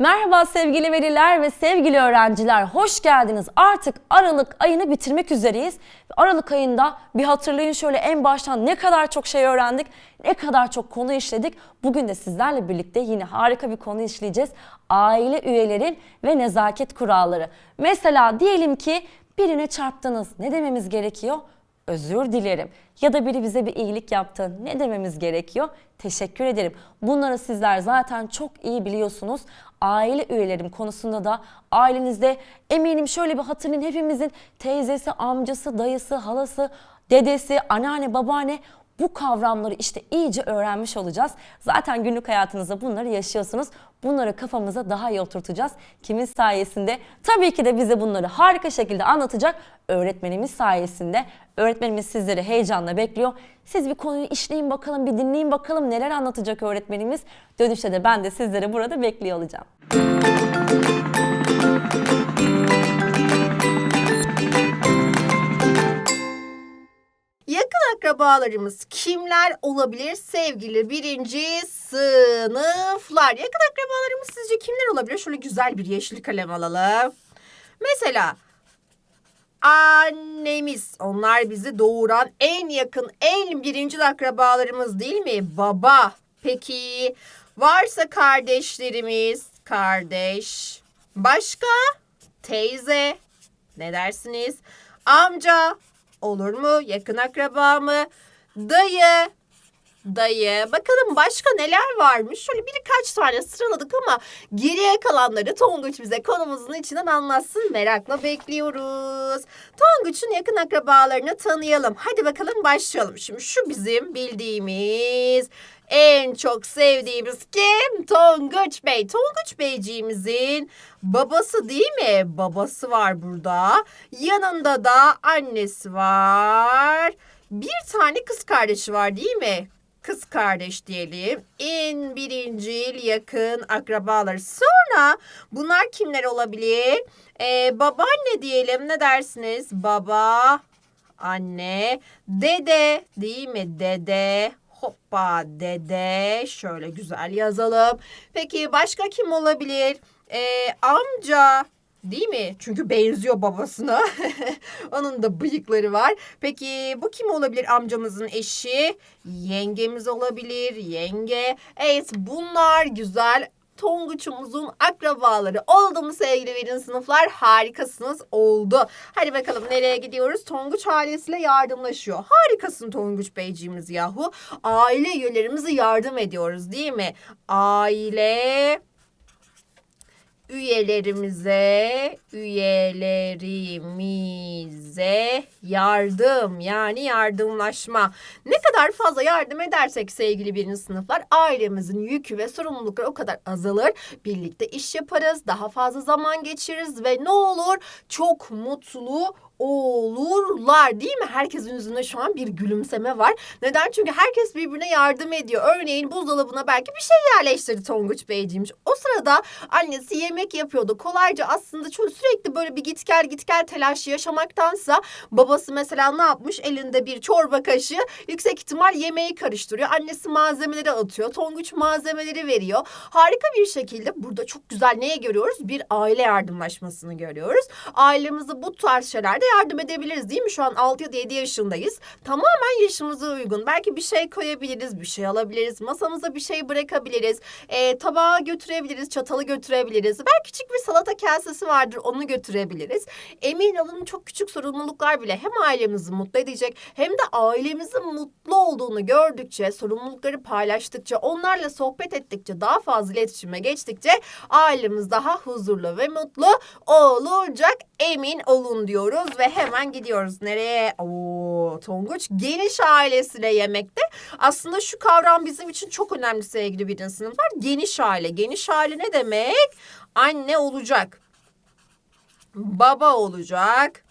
Merhaba sevgili veliler ve sevgili öğrenciler. Hoş geldiniz. Artık Aralık ayını bitirmek üzereyiz. Aralık ayında bir hatırlayın şöyle en baştan ne kadar çok şey öğrendik, ne kadar çok konu işledik. Bugün de sizlerle birlikte yine harika bir konu işleyeceğiz. Aile üyelerin ve nezaket kuralları. Mesela diyelim ki birine çarptınız. Ne dememiz gerekiyor? özür dilerim. Ya da biri bize bir iyilik yaptı. Ne dememiz gerekiyor? Teşekkür ederim. Bunları sizler zaten çok iyi biliyorsunuz. Aile üyelerim konusunda da ailenizde eminim şöyle bir hatırlayın. Hepimizin teyzesi, amcası, dayısı, halası, dedesi, anneanne, babaanne bu kavramları işte iyice öğrenmiş olacağız. Zaten günlük hayatınızda bunları yaşıyorsunuz. Bunları kafamıza daha iyi oturtacağız. Kimin sayesinde? Tabii ki de bize bunları harika şekilde anlatacak öğretmenimiz sayesinde. Öğretmenimiz sizleri heyecanla bekliyor. Siz bir konuyu işleyin bakalım, bir dinleyin bakalım neler anlatacak öğretmenimiz. Dönüşte de ben de sizleri burada bekliyor olacağım. Yakın akrabalarımız kimler olabilir sevgili birinci sınıflar? Yakın akrabalarımız sizce kimler olabilir? Şöyle güzel bir yeşil kalem alalım. Mesela annemiz. Onlar bizi doğuran en yakın, en birinci akrabalarımız değil mi? Baba. Peki varsa kardeşlerimiz, kardeş. Başka? Teyze. Ne dersiniz? Amca. Olur mu? Yakın akraba mı? Dayı. Dayı. Bakalım başka neler varmış? Şöyle birkaç tane sıraladık ama geriye kalanları Tonguç bize konumuzun içinden anlatsın. Merakla bekliyoruz. Tonguç'un yakın akrabalarını tanıyalım. Hadi bakalım başlayalım. Şimdi şu bizim bildiğimiz en çok sevdiğimiz kim? Tonguç Bey. Tonguç Beyciğimizin babası değil mi? Babası var burada. Yanında da annesi var. Bir tane kız kardeşi var değil mi? Kız kardeş diyelim. En birincil yakın akrabaları. Sonra bunlar kimler olabilir? Ee, babaanne diyelim ne dersiniz? Baba, anne, dede değil mi? Dede, hoppa dede. Şöyle güzel yazalım. Peki başka kim olabilir? Ee, amca, Değil mi? Çünkü benziyor babasına. Onun da bıyıkları var. Peki bu kim olabilir amcamızın eşi? Yengemiz olabilir. Yenge. Evet bunlar güzel Tonguç'umuzun akrabaları oldu mu sevgili verin sınıflar? Harikasınız oldu. Hadi bakalım nereye gidiyoruz? Tonguç ailesiyle yardımlaşıyor. Harikasın Tonguç Beyciğimiz yahu. Aile üyelerimize yardım ediyoruz değil mi? Aile üyelerimize, üyelerimize yardım yani yardımlaşma. Ne kadar fazla yardım edersek sevgili birinci sınıflar ailemizin yükü ve sorumlulukları o kadar azalır. Birlikte iş yaparız, daha fazla zaman geçiririz ve ne olur çok mutlu olurlar değil mi? Herkesin yüzünde şu an bir gülümseme var. Neden? Çünkü herkes birbirine yardım ediyor. Örneğin buzdolabına belki bir şey yerleştirdi Tonguç Beyciğim. O sırada annesi yemek yapıyordu. Kolayca aslında sürekli böyle bir git gel git gel telaşı yaşamaktansa babası mesela ne yapmış? Elinde bir çorba kaşığı yüksek ihtimal yemeği karıştırıyor. Annesi malzemeleri atıyor. Tonguç malzemeleri veriyor. Harika bir şekilde burada çok güzel neye görüyoruz? Bir aile yardımlaşmasını görüyoruz. Ailemizi bu tarz şeylerde yardım edebiliriz değil mi? Şu an 6 ya da 7 yaşındayız. Tamamen yaşımıza uygun. Belki bir şey koyabiliriz, bir şey alabiliriz. Masamıza bir şey bırakabiliriz. E, tabağı götürebiliriz, çatalı götürebiliriz. Belki küçük bir salata kasesi vardır onu götürebiliriz. Emin olun çok küçük sorumluluklar bile hem ailemizi mutlu edecek hem de ailemizin mutlu olduğunu gördükçe, sorumlulukları paylaştıkça, onlarla sohbet ettikçe, daha fazla iletişime geçtikçe ailemiz daha huzurlu ve mutlu olacak. Emin olun diyoruz ve hemen gidiyoruz. Nereye? Oo, Tonguç geniş ailesiyle yemekte. Aslında şu kavram bizim için çok önemli sevgili birinci sınıflar. Geniş aile. Geniş aile ne demek? Anne olacak. Baba olacak.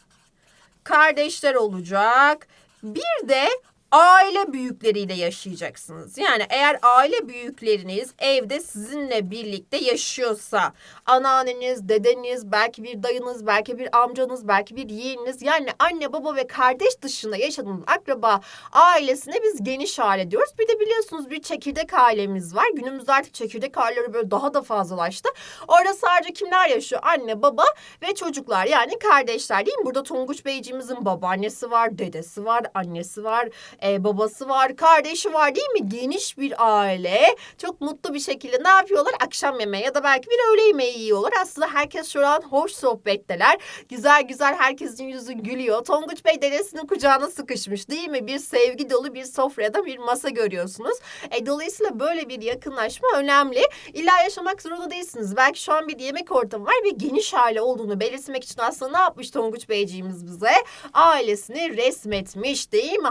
Kardeşler olacak. Bir de aile büyükleriyle yaşayacaksınız. Yani eğer aile büyükleriniz evde sizinle birlikte yaşıyorsa, anneanneniz, dedeniz, belki bir dayınız, belki bir amcanız, belki bir yeğeniniz, yani anne, baba ve kardeş dışında yaşadığınız akraba ailesine biz geniş aile diyoruz. Bir de biliyorsunuz bir çekirdek ailemiz var. Günümüzde artık çekirdek aileleri böyle daha da fazlalaştı. Orada sadece kimler yaşıyor? Anne, baba ve çocuklar yani kardeşler değil mi? Burada Tonguç Beyciğimizin babaannesi var, dedesi var, annesi var, e, babası var, kardeşi var değil mi? Geniş bir aile. Çok mutlu bir şekilde ne yapıyorlar? Akşam yemeği ya da belki bir öğle yemeği yiyorlar. Aslında herkes şu an hoş sohbetteler. Güzel güzel herkesin yüzü gülüyor. Tonguç Bey dedesinin kucağına sıkışmış değil mi? Bir sevgi dolu bir sofrada bir masa görüyorsunuz. E, dolayısıyla böyle bir yakınlaşma önemli. İlla yaşamak zorunda değilsiniz. Belki şu an bir yemek ortamı var ve geniş aile olduğunu belirtmek için aslında ne yapmış Tonguç Beyciğimiz bize? Ailesini resmetmiş değil mi?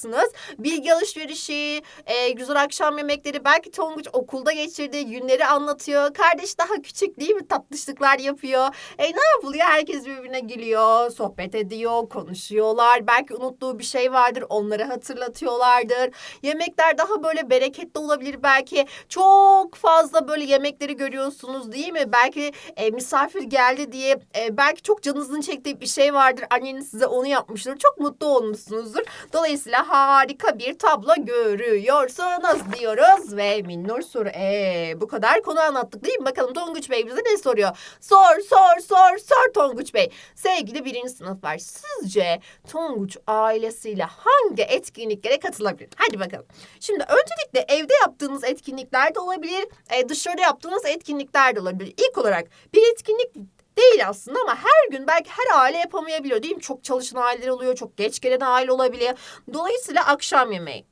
Harikasınız. Bilgi alışverişi, e, güzel akşam yemekleri, belki Tonguç okulda geçirdiği günleri anlatıyor. Kardeş daha küçük değil mi? Tatlışlıklar yapıyor. E ne yapılıyor? Herkes birbirine gülüyor, sohbet ediyor, konuşuyorlar. Belki unuttuğu bir şey vardır, onları hatırlatıyorlardır. Yemekler daha böyle bereketli olabilir belki. Çok fazla böyle yemekleri görüyorsunuz değil mi? Belki e, misafir geldi diye e, belki çok canınızın çektiği bir şey vardır. Anneniz size onu yapmıştır. Çok mutlu olmuşsunuzdur. Dolayısıyla harika bir tablo görüyorsunuz diyoruz ve minnur soru. E, bu kadar konu anlattık değil mi? Bakalım Tonguç Bey bize ne soruyor? Sor sor sor sor Tonguç Bey. Sevgili birinci sınıflar sizce Tonguç ailesiyle hangi etkinliklere katılabilir? Hadi bakalım. Şimdi öncelikle evde yaptığınız etkinlikler de olabilir. dışarıda yaptığınız etkinlikler de olabilir. İlk olarak bir etkinlik değil aslında ama her gün belki her aile yapamayabiliyor değil mi? Çok çalışan aileler oluyor, çok geç gelen aile olabiliyor. Dolayısıyla akşam yemeği.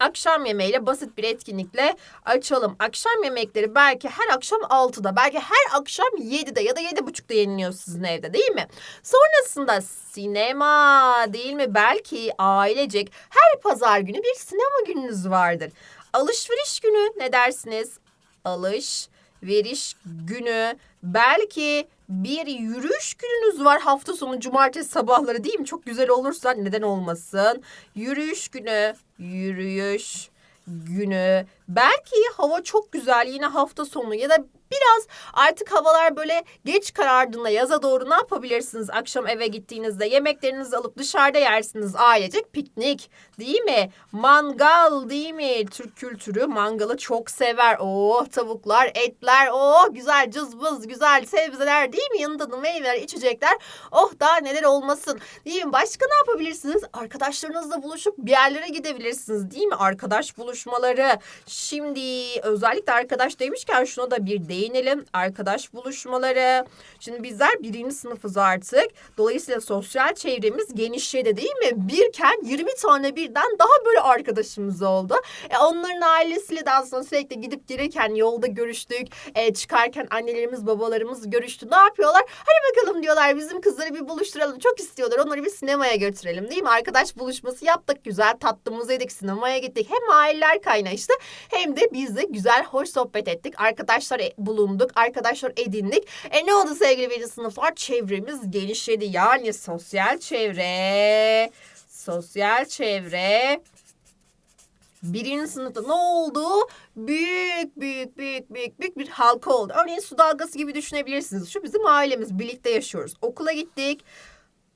Akşam yemeğiyle basit bir etkinlikle açalım. Akşam yemekleri belki her akşam 6'da, belki her akşam 7'de ya da 7.30'da yeniliyor sizin evde değil mi? Sonrasında sinema değil mi? Belki ailecek her pazar günü bir sinema gününüz vardır. Alışveriş günü ne dersiniz? Alış veriş günü belki bir yürüyüş gününüz var hafta sonu cumartesi sabahları değil mi? Çok güzel olursa neden olmasın? Yürüyüş günü, yürüyüş günü. Belki hava çok güzel yine hafta sonu ya da biraz artık havalar böyle geç karardığında yaza doğru ne yapabilirsiniz? Akşam eve gittiğinizde yemeklerinizi alıp dışarıda yersiniz ailecek piknik değil mi? Mangal değil mi? Türk kültürü mangalı çok sever. Oh tavuklar, etler, oh güzel cızbız, güzel sebzeler değil mi? Yanında da meyveler, içecekler. Oh daha neler olmasın değil mi? Başka ne yapabilirsiniz? Arkadaşlarınızla buluşup bir yerlere gidebilirsiniz değil mi? Arkadaş buluşmaları. Şimdi özellikle arkadaş demişken şuna da bir değinelim. Arkadaş buluşmaları. Şimdi bizler birinci sınıfız artık. Dolayısıyla sosyal çevremiz genişledi değil mi? Birken 20 tane birden daha böyle arkadaşımız oldu. E, onların ailesiyle de aslında sürekli gidip gelirken yolda görüştük. E, çıkarken annelerimiz babalarımız görüştü. Ne yapıyorlar? Hadi bakalım diyorlar bizim kızları bir buluşturalım. Çok istiyorlar. Onları bir sinemaya götürelim değil mi? Arkadaş buluşması yaptık. Güzel tatlımızı yedik. Sinemaya gittik. Hem aileler kaynaştı hem de biz de güzel hoş sohbet ettik. Arkadaşlar e- bulunduk. Arkadaşlar edindik. E ne oldu sevgili birinci sınıflar? Çevremiz genişledi. Yani sosyal çevre. Sosyal çevre. Birinci sınıfta ne oldu? Büyük büyük büyük büyük büyük bir halka oldu. Örneğin su dalgası gibi düşünebilirsiniz. Şu bizim ailemiz birlikte yaşıyoruz. Okula gittik.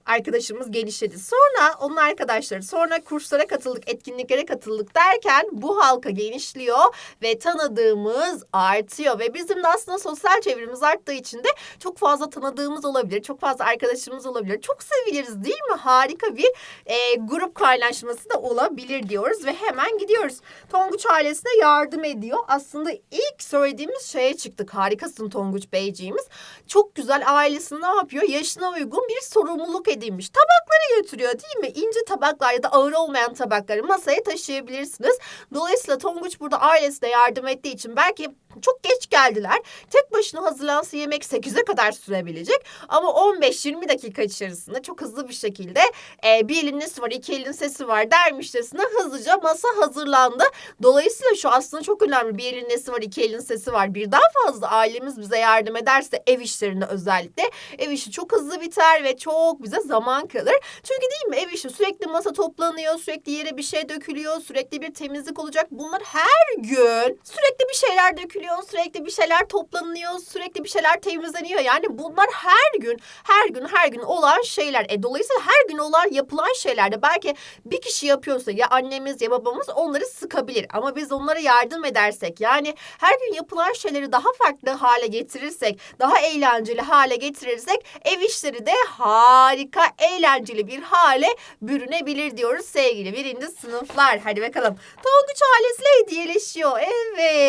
Arkadaşımız genişledi. Sonra onun arkadaşları, sonra kurslara katıldık, etkinliklere katıldık derken bu halka genişliyor ve tanıdığımız artıyor. Ve bizim de aslında sosyal çevremiz arttığı için de çok fazla tanıdığımız olabilir, çok fazla arkadaşımız olabilir. Çok seviliriz değil mi? Harika bir e, grup kaynaşması da olabilir diyoruz ve hemen gidiyoruz. Tonguç ailesine yardım ediyor. Aslında ilk söylediğimiz şeye çıktık. Harikasın Tonguç Beyciğimiz. Çok güzel ailesini ne yapıyor? Yaşına uygun bir sorumluluk edinmiş. Tabakları götürüyor değil mi? İnce tabaklar ya da ağır olmayan tabakları masaya taşıyabilirsiniz. Dolayısıyla Tonguç burada ailesine yardım ettiği için belki Çok geç geldiler. Tek başına hazırlansa yemek 8'e kadar sürebilecek. Ama 15-20 dakika içerisinde çok hızlı bir şekilde e, bir elin nesi var, iki elin sesi var dermişçesine hızlıca masa hazırlandı. Dolayısıyla şu aslında çok önemli. Bir elin nesi var, iki elin sesi var. Birden fazla ailemiz bize yardım ederse ev işlerinde özellikle ev işi çok hızlı biter ve çok bize zaman kalır. Çünkü değil mi ev işi sürekli masa toplanıyor, sürekli yere bir şey dökülüyor, sürekli bir temizlik olacak. Bunlar her gün sürekli bir şeyler dökülüyor, sürekli bir şeyler toplanıyor, sürekli bir şeyler temizleniyor. Yani bunlar her gün, her gün, her gün olan şeyler. E, dolayısıyla her gün olan yapılan şeylerde belki bir kişi yapıyorsa ya annemiz ya babamız onları sıkabilir. Ama biz onlara yardım edersek yani her gün yapılan şeyleri daha farklı hale getirirsek, daha eğlenceli hale getirirsek ev işleri de harika, eğlenceli bir hale bürünebilir diyoruz sevgili birinci sınıflar. Hadi bakalım. Tonguç ailesiyle hediyeleşiyor. Evet.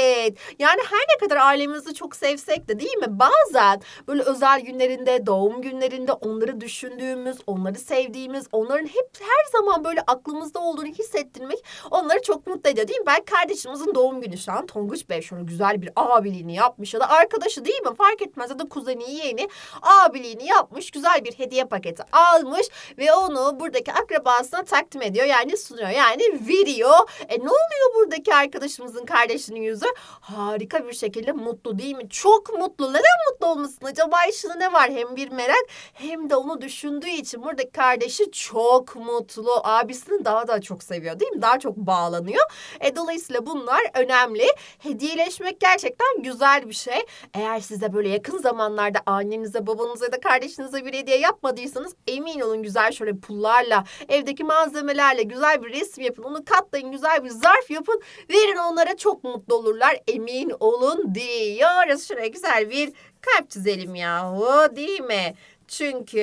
Yani her ne kadar ailemizi çok sevsek de değil mi? Bazen böyle özel günlerinde, doğum günlerinde onları düşündüğümüz, onları sevdiğimiz, onların hep her zaman böyle aklımızda olduğunu hissettirmek onları çok mutlu ediyor değil mi? Ben kardeşimizin doğum günü şu an Tonguç Bey şöyle güzel bir abiliğini yapmış ya da arkadaşı değil mi? Fark etmez ya da kuzeni, yeğeni abiliğini yapmış. Güzel bir hediye paketi almış ve onu buradaki akrabasına takdim ediyor. Yani sunuyor yani veriyor. E ne oluyor buradaki arkadaşımızın kardeşinin yüzü? Harika bir şekilde mutlu değil mi? Çok mutlu. Neden mutlu olmasın? Acaba işinde ne var? Hem bir merak hem de onu düşündüğü için buradaki kardeşi çok mutlu. Abisini daha da çok seviyor değil mi? Daha çok bağlanıyor. E, dolayısıyla bunlar önemli. Hediyeleşmek gerçekten güzel bir şey. Eğer size böyle yakın zamanlarda annenize, babanıza ya da kardeşinize bir hediye yapmadıysanız emin olun güzel şöyle pullarla, evdeki malzemelerle güzel bir resim yapın. Onu katlayın, güzel bir zarf yapın. Verin onlara çok mutlu olurlar. Emin olun diyoruz. Şuraya güzel bir kalp çizelim yahu değil mi? Çünkü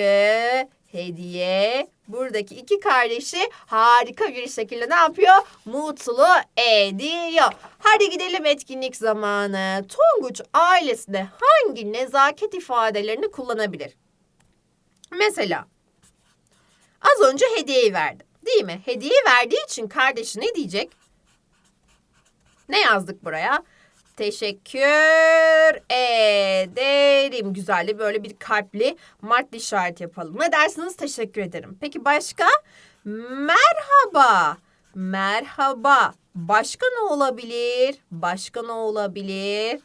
hediye buradaki iki kardeşi harika bir şekilde ne yapıyor? Mutlu ediyor. Hadi gidelim etkinlik zamanı. Tonguç ailesinde hangi nezaket ifadelerini kullanabilir? Mesela az önce hediyeyi verdi. Değil mi? Hediye verdiği için kardeşi ne diyecek? Ne yazdık buraya? Teşekkür ederim. Güzel böyle bir kalpli martlı işaret yapalım. Ne dersiniz? Teşekkür ederim. Peki başka? Merhaba. Merhaba. Başka ne olabilir? Başka ne olabilir?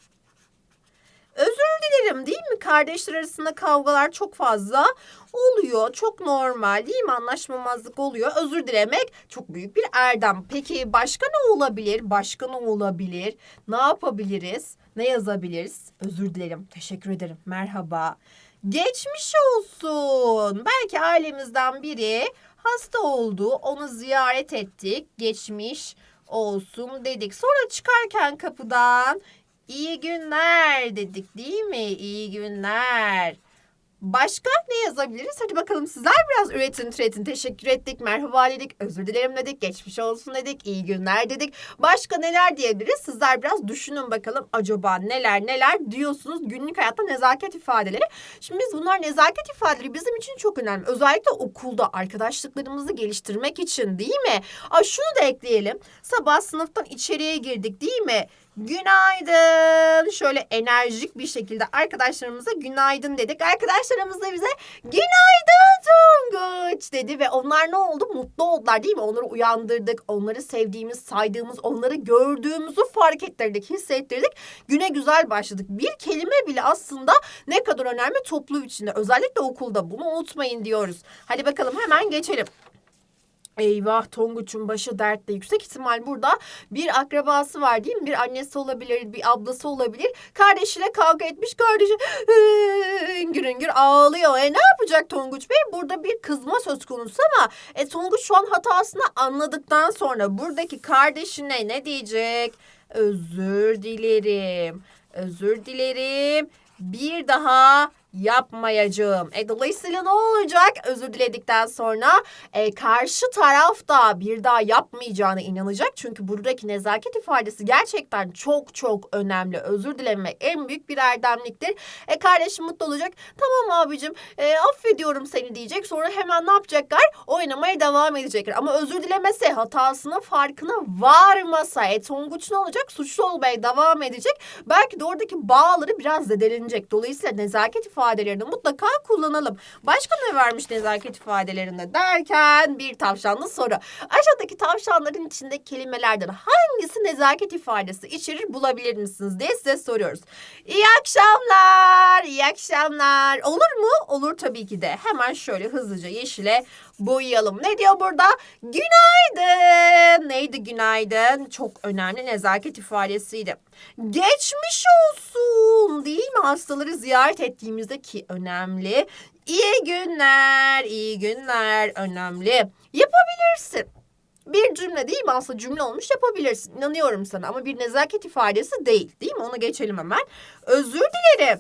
Özür dilerim değil mi? Kardeşler arasında kavgalar çok fazla oluyor. Çok normal değil mi? Anlaşmamazlık oluyor. Özür dilemek çok büyük bir erdem. Peki başka ne olabilir? Başka ne olabilir? Ne yapabiliriz? Ne yazabiliriz? Özür dilerim. Teşekkür ederim. Merhaba. Geçmiş olsun. Belki ailemizden biri hasta oldu. Onu ziyaret ettik. Geçmiş olsun dedik. Sonra çıkarken kapıdan İyi günler dedik değil mi? İyi günler. Başka ne yazabiliriz? Hadi bakalım sizler biraz üretin türetin. Teşekkür ettik, merhaba dedik, özür dilerim dedik, geçmiş olsun dedik, iyi günler dedik. Başka neler diyebiliriz? Sizler biraz düşünün bakalım acaba neler neler diyorsunuz günlük hayatta nezaket ifadeleri. Şimdi biz bunlar nezaket ifadeleri bizim için çok önemli. Özellikle okulda arkadaşlıklarımızı geliştirmek için değil mi? Aa, şunu da ekleyelim. Sabah sınıftan içeriye girdik değil mi? Günaydın. Şöyle enerjik bir şekilde arkadaşlarımıza günaydın dedik. Arkadaşlarımız da bize günaydın Tonguç dedi ve onlar ne oldu? Mutlu oldular değil mi? Onları uyandırdık. Onları sevdiğimiz, saydığımız, onları gördüğümüzü fark ettirdik, hissettirdik. Güne güzel başladık. Bir kelime bile aslında ne kadar önemli toplu içinde. Özellikle okulda bunu unutmayın diyoruz. Hadi bakalım hemen geçelim. Eyvah Tonguç'un başı dertte. Yüksek ihtimal burada bir akrabası var değil mi? Bir annesi olabilir, bir ablası olabilir. Kardeşiyle kavga etmiş. Kardeşi hüngür hüngür ağlıyor. E ne yapacak Tonguç Bey? Burada bir kızma söz konusu ama e, Tonguç şu an hatasını anladıktan sonra buradaki kardeşine ne diyecek? Özür dilerim. Özür dilerim. bir daha yapmayacağım. E, dolayısıyla ne olacak? Özür diledikten sonra e, karşı taraf da bir daha yapmayacağına inanacak. Çünkü buradaki nezaket ifadesi gerçekten çok çok önemli. Özür dilemek en büyük bir erdemliktir. E kardeşim mutlu olacak. Tamam abicim e, affediyorum seni diyecek. Sonra hemen ne yapacaklar? Oynamaya devam edecekler. Ama özür dilemese hatasının farkına varmasa e, Tonguç ne olacak? Suçlu olmaya devam edecek. Belki de oradaki bağları biraz zedelenecek. Dolayısıyla nezaket ifadelerini mutlaka kullanalım. Başka ne varmış nezaket ifadelerinde derken bir tavşanlı soru. Aşağıdaki tavşanların içinde kelimelerden hangisi nezaket ifadesi içerir bulabilir misiniz diye size soruyoruz. İyi akşamlar, iyi akşamlar. Olur mu? Olur tabii ki de. Hemen şöyle hızlıca yeşile boyayalım. Ne diyor burada? Günaydın. Neydi günaydın? Çok önemli nezaket ifadesiydi. Geçmiş olsun değil mi? Hastaları ziyaret ettiğimizde ki önemli. İyi günler, iyi günler önemli. Yapabilirsin. Bir cümle değil mi? Aslında cümle olmuş yapabilirsin. İnanıyorum sana ama bir nezaket ifadesi değil. Değil mi? Onu geçelim hemen. Özür dilerim.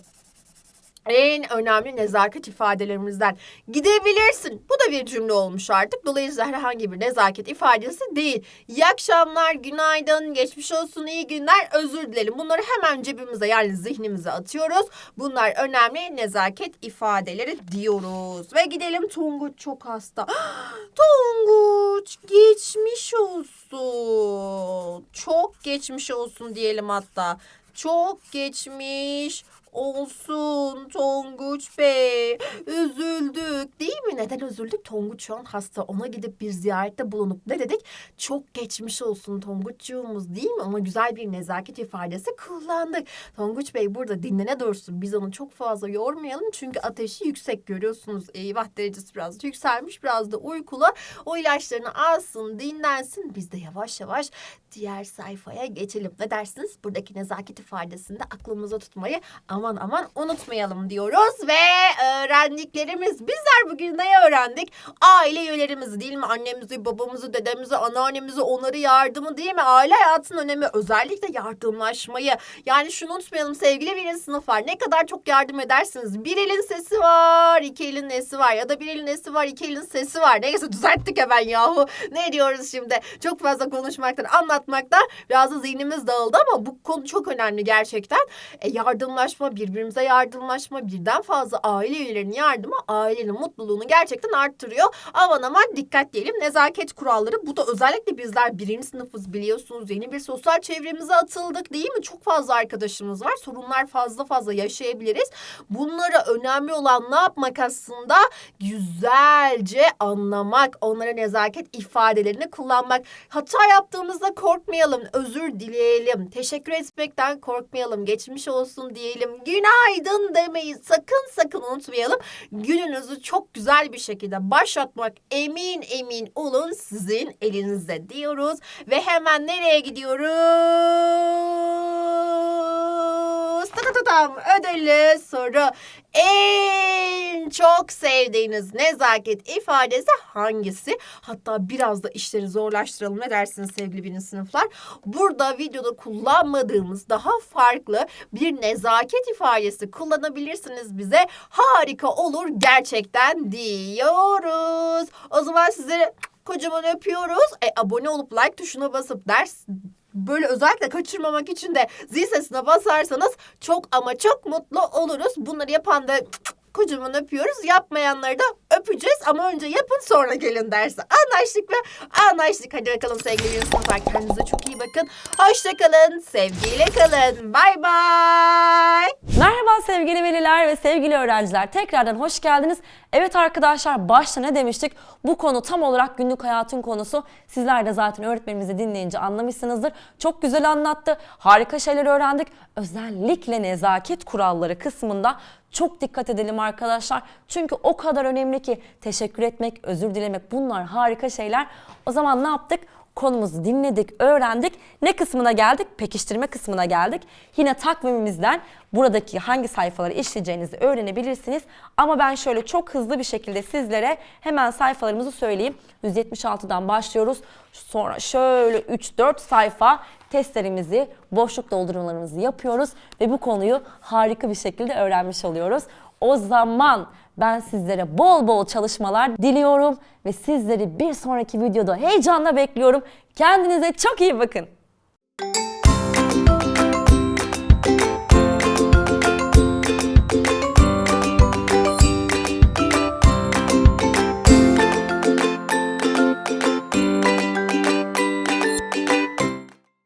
En önemli nezaket ifadelerimizden gidebilirsin. Bu da bir cümle olmuş artık. Dolayısıyla herhangi bir nezaket ifadesi değil. İyi akşamlar, günaydın, geçmiş olsun, iyi günler, özür dilerim. Bunları hemen cebimize yani zihnimize atıyoruz. Bunlar önemli nezaket ifadeleri diyoruz. Ve gidelim Tonguç çok hasta. Tonguç geçmiş olsun. Çok geçmiş olsun diyelim hatta. Çok geçmiş olsun Tonguç Bey. Üzüldük değil mi? Neden üzüldük? Tonguç şu an hasta. Ona gidip bir ziyarette bulunup ne dedik? Çok geçmiş olsun Tonguççuğumuz değil mi? Ona güzel bir nezaket ifadesi kullandık. Tonguç Bey burada dinlene dursun. Biz onu çok fazla yormayalım. Çünkü ateşi yüksek görüyorsunuz. Eyvah derecesi biraz yükselmiş. Biraz da uykulu. O ilaçlarını alsın, dinlensin. Biz de yavaş yavaş diğer sayfaya geçelim. Ne dersiniz? Buradaki nezaket ifadesini de aklımıza tutmayı aman aman unutmayalım diyoruz ve öğrendiklerimiz bizler bugün neyi öğrendik? Aile üyelerimizi değil mi? Annemizi, babamızı, dedemizi, anneannemizi, onları yardımı değil mi? Aile hayatının önemi özellikle yardımlaşmayı. Yani şunu unutmayalım sevgili birinci sınıf var. Ne kadar çok yardım edersiniz. Bir elin sesi var, iki elin nesi var ya da bir elin nesi var, iki elin sesi var. Neyse düzelttik hemen yahu. Ne diyoruz şimdi? Çok fazla konuşmaktan, anlatmaktan biraz da zihnimiz dağıldı ama bu konu çok önemli gerçekten. E, yardımlaşma, birbirimize yardımlaşma, birden fazla aile üyelerinin yardımı ailenin mutluluğunu gerçekten arttırıyor. Aman aman dikkat diyelim. Nezaket kuralları. Bu da özellikle bizler birinci sınıfız biliyorsunuz. Yeni bir sosyal çevremize atıldık değil mi? Çok fazla arkadaşımız var. Sorunlar fazla fazla yaşayabiliriz. Bunlara önemli olan ne yapmak aslında? Güzelce anlamak. Onlara nezaket ifadelerini kullanmak. Hata yaptığımızda korkmayalım. Özür dileyelim. Teşekkür etmekten korkmayalım. Geçmiş olsun diyelim. Günaydın demeyi sakın sakın unutmayalım. Gününüzü çok güzel bir şekilde başlatmak emin emin olun sizin elinizde diyoruz. Ve hemen nereye gidiyoruz? Tatatatam ödüllü soru. En çok sevdiğiniz nezaket ifadesi hangisi? Hatta biraz da işleri zorlaştıralım. Ne dersiniz sevgili birinci sınıflar? Burada videoda kullanmadığımız daha farklı bir nezaket ifadesi kullanabilirsiniz bize. Harika olur gerçekten diyoruz. O zaman sizleri kocaman öpüyoruz. E, abone olup like tuşuna basıp ders böyle özellikle kaçırmamak için de zil sesine basarsanız çok ama çok mutlu oluruz. Bunları yapan da kocaman öpüyoruz. Yapmayanları da öpeceğiz ama önce yapın sonra gelin derse. Anlaştık mı? Anlaştık. Hadi bakalım sevgili Yunus'lar. Kendinize çok iyi bakın. Hoşçakalın. Sevgiyle kalın. Bay bay. Merhaba sevgili veliler ve sevgili öğrenciler. Tekrardan hoş geldiniz. Evet arkadaşlar başta ne demiştik? Bu konu tam olarak günlük hayatın konusu. Sizler de zaten öğretmenimizi dinleyince anlamışsınızdır. Çok güzel anlattı. Harika şeyler öğrendik. Özellikle nezaket kuralları kısmında çok dikkat edelim arkadaşlar. Çünkü o kadar önemli ki teşekkür etmek, özür dilemek bunlar harika şeyler. O zaman ne yaptık? Konumuzu dinledik, öğrendik. Ne kısmına geldik? Pekiştirme kısmına geldik. Yine takvimimizden buradaki hangi sayfaları işleyeceğinizi öğrenebilirsiniz. Ama ben şöyle çok hızlı bir şekilde sizlere hemen sayfalarımızı söyleyeyim. 176'dan başlıyoruz. Sonra şöyle 3-4 sayfa testlerimizi, boşluk doldurmalarımızı yapıyoruz ve bu konuyu harika bir şekilde öğrenmiş oluyoruz. O zaman ben sizlere bol bol çalışmalar diliyorum ve sizleri bir sonraki videoda heyecanla bekliyorum. Kendinize çok iyi bakın.